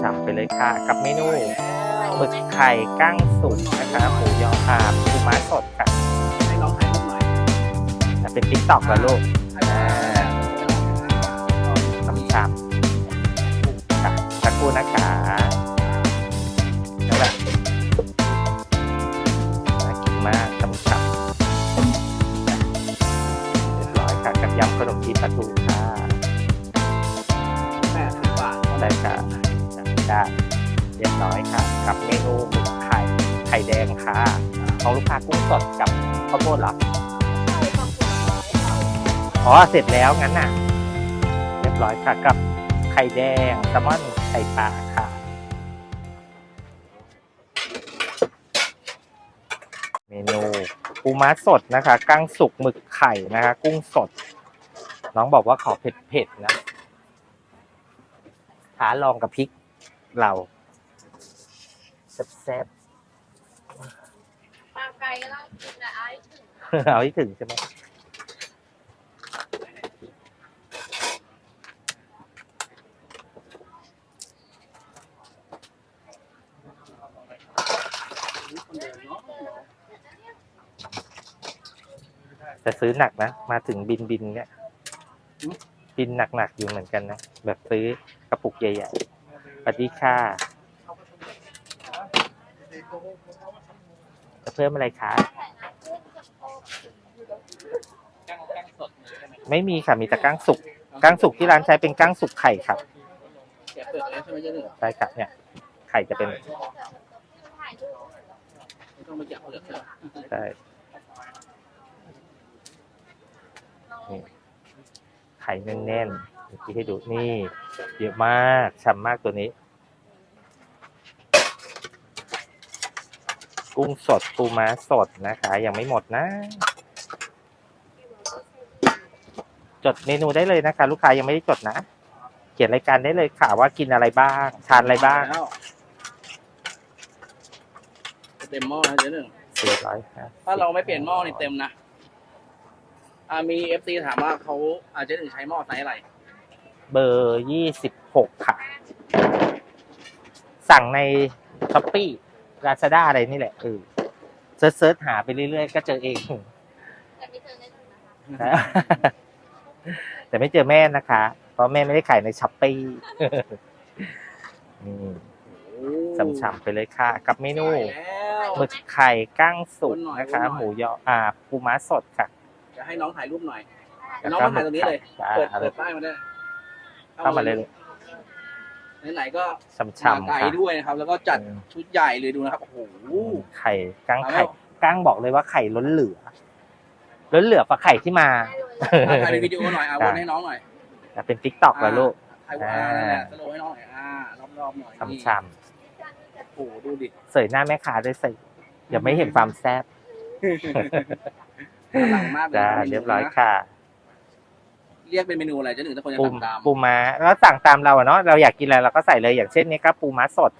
ฉ่ำๆไปเลยค่ะ กับเมนูหมึกไข่กั้งสุกนะคะหมูยออาบปูม้าสดค่ะให้น้องถ่ายรูปหน่อยแต่เป็นติ๊กต็อกแล้วลูกถ่ายรูปฉ่ำๆค่ะสักครู่นะคะนั่นแหละน่ากินมากฉ่ำๆเรียบร้อยค่ะกับยำขนมจีนปลาทูค่ะแปดสิบบาทได้ค่ะ ได้เรียบร้อยค่ะ กับเมนูหมึกไข่ไข่แดงค่ะของลูกค้ากุ้งสดกับข้าวโพดเหรออ๋อเสร็จแล้วงั้นน่ะ เรียบร้อยค่ะกับไข่แดงแซลมอนไข่ปลาค่ะเมนูปูม้าสดนะคะกั้งสุกหมึกไข่นะคะ กุ้งสด น้องบอกว่าขอเผ็ดๆนะท้าลองกับพริก เราแซ่บมาไกลก็ต้องกินแต่ไอ้ถึงๆ เอาให้ถึงใช่ไหมแต่ซื้อหนักนะ มาถึงบินบินๆเนี่ย บินหนักๆอยู่เหมือนกันนะ แบบซื้อกระปุกใหญ่ๆส วัสดีค่ะจะเพิ่มอะไรคะไม่มีค่ะ มีแต่ก้างสุกก้างสุกที่ร้านใช้เป็นก้างสุกไข่ครับแกะเปลือกแล้วใช่ไหมเจ๊หนึ่งใช่ครับเนี่ย ไข่จะเป็นต้องไปแกะเปลือกใช่นี่ไข่แน่นๆ เมื่อกี้ให้ดูนี่เยอะมากฉ่ำมากตัวนี้ กุ้งสดปูม้าสดนะคะ ยังไม่หมดนะ จดเมนูได้เลยนะคะ ลูกค้ายังไม่ได้จดนะเขียนรายการได้เลยค่ะว่ากินอะไรบ้าง ทานอะไรบ้างแล้วเต็มหม้อนะเจ๊หนึ่งสี่ร้อยครับถ้าเราไม่เปลี่ยนหม้อนี่เต็มนะอ่ามีเอฟซีถามว่าเขาอาจจะถึงใช้หม้อไซส์อะไร เบอร์ยี่สิบหกค่ะ สั่งในช้อปปี้ลาซาด้าอะไรนี่แหละเออเซิร์ชเซิร์ชหาไปเรื่อยๆ ก็เจอเอง แต่ไม่เจอในถุงนะคะ แต่ไม่เจอแม่นะคะ เพราะแม่ไม่ได้ขายในช้อปปี้นี่ฉ่ำๆไปเลยค่ะ กับเมนูได้แล้วหมึกไข่ก้างสุกนะคะ หมูยออ่าปูม้าสดค่ะ จะให้น้องถ่ายรูปหน่อยแล้วน้องก็มาถ่ายตรงนี้เลยได้เปิดเอาเลเปิยดป้ายมาได้ เข้ามาเลยไหนๆก็ฉ่มาำๆไกลค่ะด้วยนะครับ แล้วก็จัดชุดใหญ่เลยดูนะครับ โอ้โห ไข่ก้างเอาไข่แล้วก้างบอกเลยว่าไข่ล้นเหลือ ล้นเหลือปลาไข่ที่มาอะถ่ายในวิดีโอหน่อยเอาวนให้น้องหน่อยแต่เป็นติ๊กต็อกแล้วลูกถ่ายว่านั่นแหละสโลว์ให้น้องหน่อยอ่ารอบๆหน่อยนี่ช่ำโอ้โหดูดิๆเสยหน้าแม่ค้าด้วยสิอย่าไม่เห็นความแซ่บอลังมากเลยจ้านะเรียบร้อยค่ะ เรียกเป็นเมนูอะไรจะหนึ่งถ้าคนจะปูสั่งตามปูม้าแล้วสั่งตามเราอะเนาะเราอยากกินอะไรเราก็ใส่เลยอย่างเช่นนี้ก็ปูม้าสด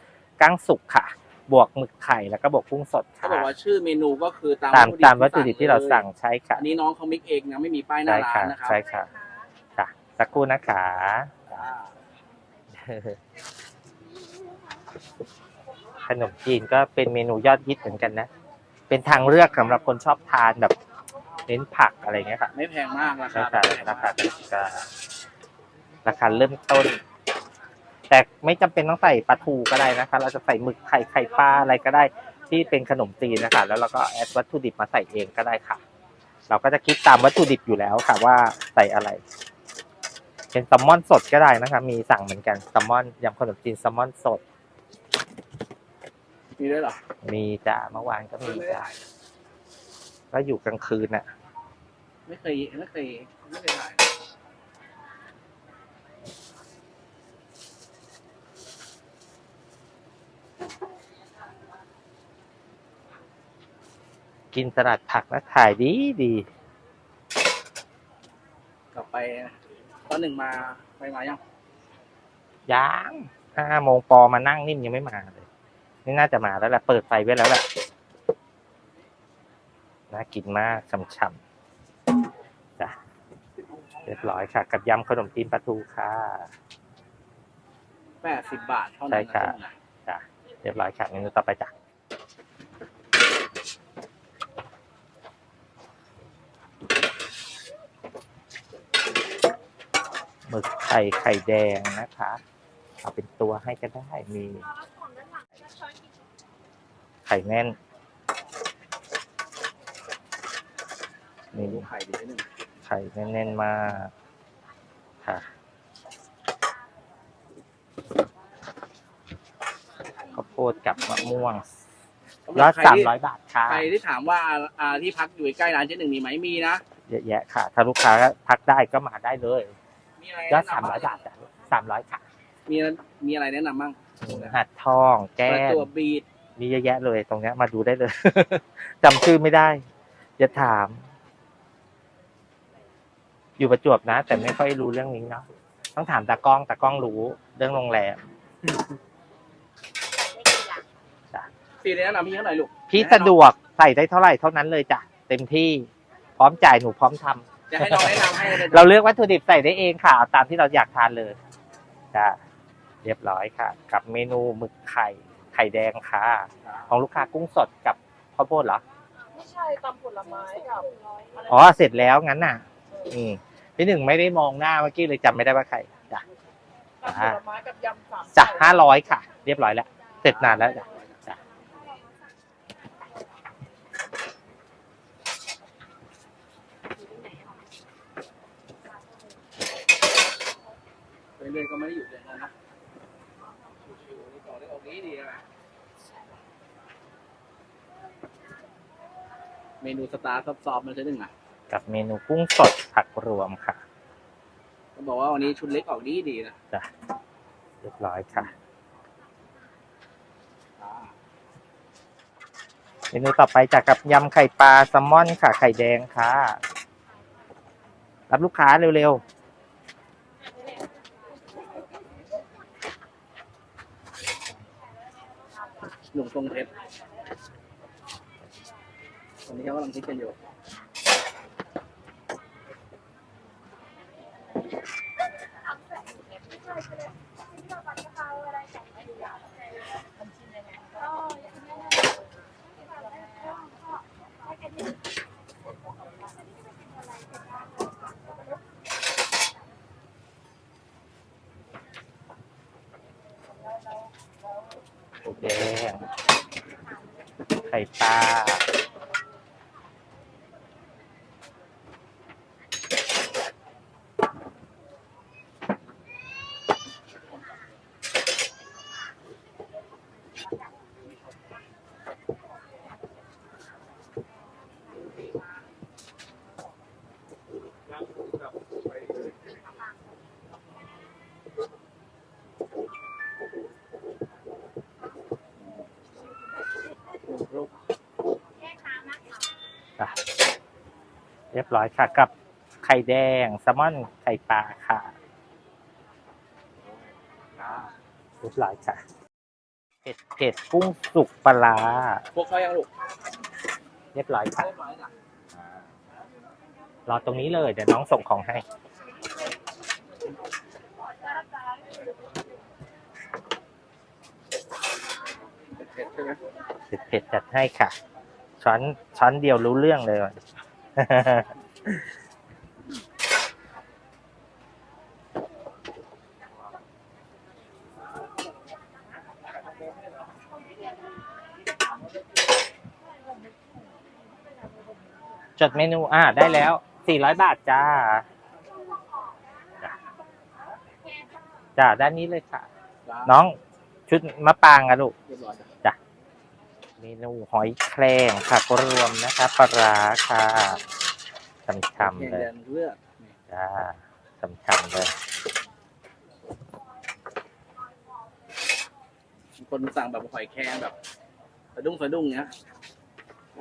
กั้งสุกค่ะ บวกหมึกไข่แล้วก็บวกกุ้งสดเขาค่ะบอกว่าชื่อเมนูก็คือตามตามตามวัตถุดิบที่เราสั่งใช่ค่ะ อันนี้น้องเขามิกเองนะไม่มีป้ายหน้าใช่ร้าค่ะนนะครับใช่ค่ะค่ะ สักครู่นะคะจ้าขนมจีนก็เป็นเมนูยอดฮิตเหมือนกันนะ เป็นทางเลือกสำหรับคนชอบทานแบบ เน้นผักอะไรเงี้ยค่ะไม่แพงมากราใช่คาค่ะราคากลางๆราคาเริ่มต้น แต่ไม่จำเป็นต้องใส่ปลาทูก็ได้นะคะ เราจะใส่หมึกไข่ไข่ปลาอะไรก็ได้ที่เป็นขนมจีนนะคะ แล้วเราก็แอดวัตถุดิบมาใส่เองก็ได้ค่ะ เราก็จะคิดตามวัตถุดิบอยู่แล้วค่ะว่าใส่อะไร เป็นแซลมอนสดก็ได้นะคะ มีสั่งเหมือนกันแซลมอนยำขนมจีนแซลมอนสด มีด้วยเหรอ มีจ้าเมื่อวานก็มีจ้าก็อยู่กลางคืนน่ะ ไม่เคยไม่เคยไม่เคยถ่ายกินสลัดผักแล้วขายดีดีกลับไปตอนหนึ่งมาไปมายังย่างห้าโมงปอมานั่งนิ่มยังไม่มาเลย นี่น่าจะมาแล้วแหละเปิดไฟไว้แล้วแหละน่ากินมากฉ่ำๆจ้ะเรี ยบร้อยค่ะ กับยำขนมจีนปลาทูค่ะไปแปดสิบบาทเท่านั้นใช่ค่ะนะจ้ะเรียบร้อยค่ะเมนูต่อไปจ้ะหมึกไข่ไข่แดงนะคะ เอาเป็นตัวให้ก็ได้มี ไข่แน่นมีดูไข่ดีนิดนึง ไข่แน่นๆมากค่ะ ข้าวโพดกับมะม่วงยอดใครสามที่ร้อยบาทค่ะ ใครที่ถามว่าอ่าที่พักอยู่ใกล้ร้านเจ๊หนึ่งมีไหมมีนะ เยอะแยะค่ะ ถ้าลูกค้าพักได้ก็มาได้เลยมีอะไรยอดแนะสามนำร้อยบาทจ้ะสามร้อยค่ะมีมีอะไรแนะนำบ้างหัดทองแก้เปิดมตัวบีดมีเยอะแยะเลยตรงเนี้ยมาดูได้เลย จำชื่อไม่ได้อย่าถาม อยู่ประจวบนะ แต่ไม่ค่อยรู้เรื่องนี้เนาะต้องถามตากล้องตากล้องรู้เรื่องโรงแรมบีดแนะนำพี่เขาหน่อยลูกพี่สะดวกใส่ได้เท่าไหร่เท่านั้นเลยจ้ะเต็มที่พร้อมจ่ายหนูพร้อมทำจะให้น้องแนะนำให้เลยเราเลือกวัตถุดิบใส่ได้เองค่ะเอาตามที่เราอยากทานเลยจ้ะเรียบร้อยค่ะ กับเมนูหมึกไข่ไข่แดงค่ะ ของลูกค้ากุ้งสดกับข้าวโพดเหรอ ไม่ใช่ตำผลไม้กับ อ๋อเสร็จแล้วงั้นน่ะ อืม พี่หนึ่งไม่ได้มองหน้าเมื่อกี้เลยจำไม่ได้ว่าใครจ้ะตำผลไม้กับยำสามจ้ะไข่ห้าร้อยค่ะ เรียบร้อยแล้ว เสร็จนานแล้วจ้ะจ้ะไปเรื่อยก็ไม่ได้หยุดเลยนะชิวๆนี่ต่อได้ออกนี้ดีนะเมนูสตาร์ซอฟๆมันจะหนึ่งอะ กับเมนูกุ้งสดผักรวมค่ะเขาบอกว่าวันนี้ชุดเล็กออกดีดีนะจ้ะเรียบร้อยค่ะอ่าเมนูต่อไปจากกับยำไข่ปลาแซลมอนค่ะ ไข่แดงค่ะ รับลูกค้าเร็วหนุ่มทรงเพชรวันนี้เขากำลังคิดกันอยู่ ไข่แดงไข่ปลา เรียบร้อยค่ะ กับไข่แดงแซลมอนไข่ปลาค่ะอ่าเรียบร้อยค่ะเผ็ดเผ็ดกุ้งสุกปลาร้าพวกเขายังลูกเรียบร้อยค่ะเรียบร้อยจ้ะรอตรงนี้เลยเดี๋ยวน้องส่งของให้ เผ็ดใช่ไหมเผ็ดเผ็ดจัดให้ค่ะ ช้อนช้อนเดียวรู้เรื่องเลย จดเมนู อ่า ได้แล้ว สี่ร้อยบาทจ้า จ้า ด้านนี้เลยค่ะ น้อง ชุดมะปรางอะลูก เรียบร้อยจ้ะเมนูหอยแครงผักรวมนะคะปลาร้าค่ะช่ำแข่งๆเลยแดนเลือดนี่จ้าช่ำๆเลยบางคนสั่งแบบหอยแครงแบบสะดุ้งสะดุ้งเนี้ย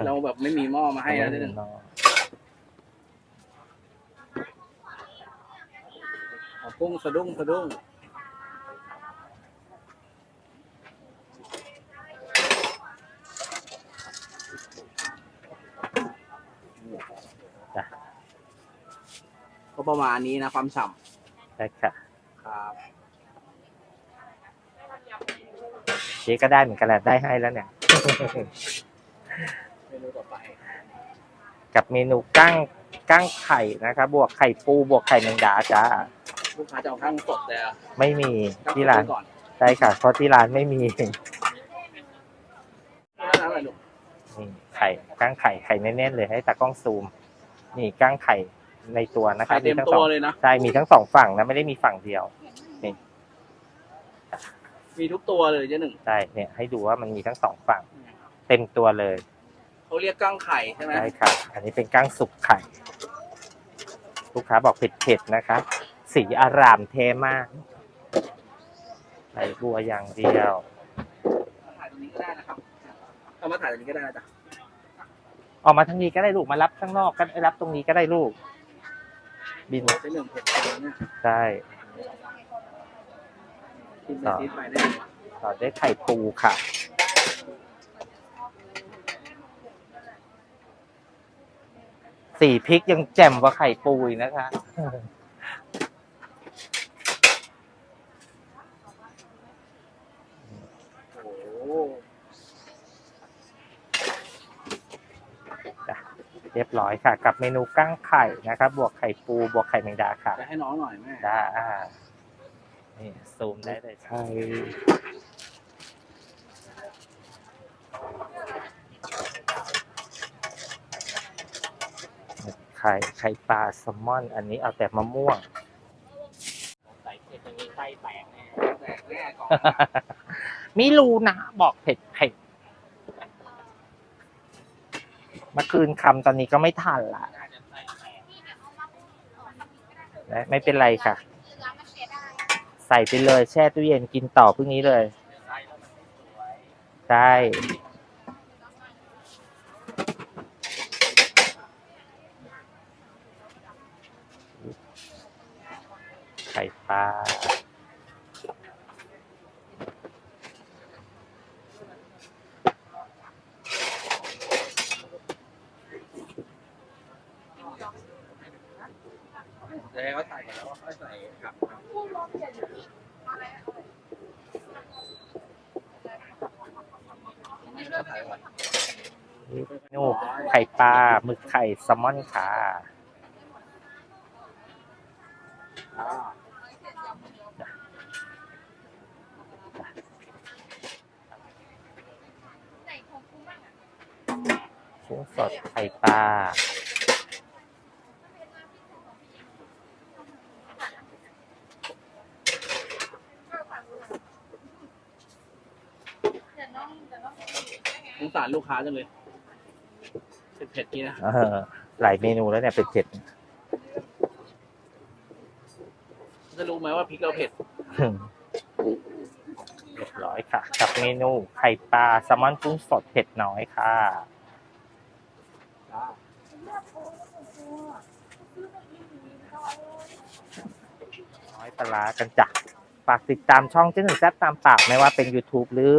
เราแบบไม่มีหม้อมาให้แล้วนึงเอากุ้งสะดุ้งสะดุ้ง ประมาณนี้นะความฉ่ใช่ค่ะำครับเจ๊ก็ได้เหมือนกันแหละได้ให้แล้วเนี่ย เมนูต่อไปกับเมนูกั้งกั้งไข่นะครับบวกไข่ปูบวกไข่แมงดาจ้าลูกค้าจะเอาข้างสดแต่ไม่มีข้างที่ร้านสดไว้ก่อนใช่ค่ะเพราะที่ร้านไม่มีแล้วน้ำอะไรลูกนี่ไข่กั้งไข่ไข่แน่นๆเลยให้ตากล้องซูม นี่กั้งไข่ ในตัวนะคไข่รับเต็มทั้งตัสวองเลยนะ ใช่มีทั้งสองฝั่งนะไม่ได้มีฝั่งเดียวมีทุกตัวเลยเจ๊หนึ่ง ใช่เนี่ยให้ดูว่ามันมีทั้งสองฝั่ง เต็มตัวเลยเขาเรียกกั้งไข่ใช่ไหมใช่ค่ะอันนี้เป็นกั้งสุกไข่ ลูกค้าบอกเผ็ดๆนะคะสีอารามเทมากใส่บัวอย่างเดียว มาถ่ายตรงนี้ก็ได้นะครับเอามาถ่ายตรงนี้ก็ได้นะจ๊ะออกมาทางนี้ก็ได้ลูกมารับข้างนอกก็ได้รับตรงนี้ก็ได้ลูก บินเจ๊หนึ่งเผ็ดจริงเนี่ยใช่กินไปนิดไปได้ต่อด้วยไข่ปูค่ะ สีพริกยังแจ่มกว่าไข่ปูอีกนะคะ โอ้โห เรียบร้อยค่ะ กับเมนูกั้งไข่นะครับ บวกไข่ปูบวกไข่แมงดาค่ะจะให้น้องหน่อยแม่จ้าอ่านี่ซูมได้เลยไข่ไข่ไข่ปลาแซลมอน อันนี้เอาแต่มะม่วงใส่เผ็ดอย่างนี้ไส้แตกแน่แตกแน่ก่อนไม่รู้นะ บอกเผ็ดเผ็ดเมื่อคืนคำตอนนี้ก็ไม่ทันละไม่เป็นไรค่ะ ใส่ไปเลยแช่ตู้เย็นกินต่อพรุ่งนี้เลยใช่ไข่ปลา เดี๋ยวให้เขาใส่ก่อนแล้วค่อยใส่ครับ นูไข่ ปลาหมึกไข่แซลมอนค่ะอ่าไหนของคุณบ้างอะกุ้งสดไข่ปลาสงสารลูกค้าจังเลย เผ็ดๆนี่นะเออหลายเมนูแล้วเนี่ยเป็นเผ็ดจะรู้ไหมว่าพริกเราเผ็ดเรียบร้อยค่ะ กับเมนูไข่ปลาแซลมอนกุ้งสดเผ็ดน้อยค่ะ น้อยปลาร้ากันจ้ะฝากติดตามช่องเจ๊หนึ่งแซ่บตามปากไม่ว่าเป็น YouTube หรือ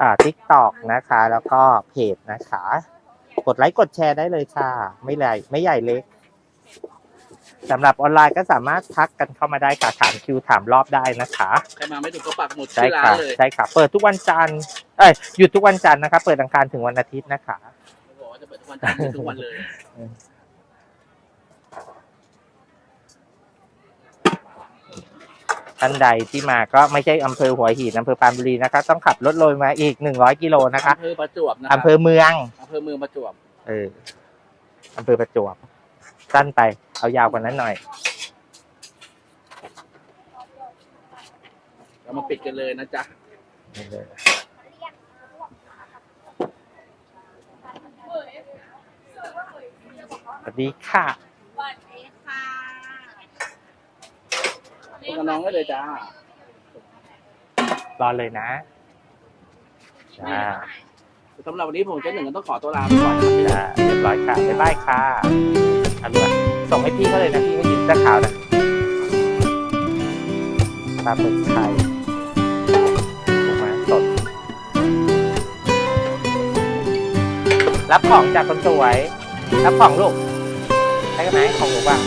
อ่า TikTok นะคะ แล้วก็เพจนะคะ กดไลค์กดแชร์ได้เลยค่ะ ไม่ใหญ่ไม่ใหญ่เล็กสำหรับออนไลน์ก็สามารถทักกันเข้ามาได้ค่ะถามคิวถามรอบได้นะคะใครมาไม่ถูกก็ปักหมุดใช่ที่ร้าค่ะนเลยใช่ค่ะ เปิดทุกวันจันทร์เอ้ยหยุดทุกวันจันทร์นะคะ เปิดอังคารถึงวันอาทิตย์นะคะ บอกว่าจะเปิดทุกวันจันทร์ทุกวันเลย ท่านใดที่มาก็ไม่ใช่อำเภอหัวหินอำเภอปรานบุรีนะคะ ต้องขับรถเลยมาอีกหนึ่งร้อยกิโลนะคะอำเภอประจวบนะครัอำเภอเมืองอำเภอเมืองประจวบ เอออำเภอประจวบ สั้นไป เอายาวกว่านั้นหน่อย เรามาปิดกันเลยนะจ๊ะนี่เลยสวัสดีค่ะ สวัสดีค่ะ คุยกับน้องได้เลยจ้ารอเลยนะจ้าสำหรับวันนี้ผมเจ๊หนึ่งก็ต้องขอตัวลาไปก่อนนะครับจ้าเรียบร้อยค่ะบ๊ายบายค่ะเอาล่ะส่งให้พี่เขาเลยนะพี่เขายืนเสื้อขาวนะปลาหมึกไข่ถูกไหมสด รับของจากคนสวย รับของลูกได้ไหมของหนูบ้าง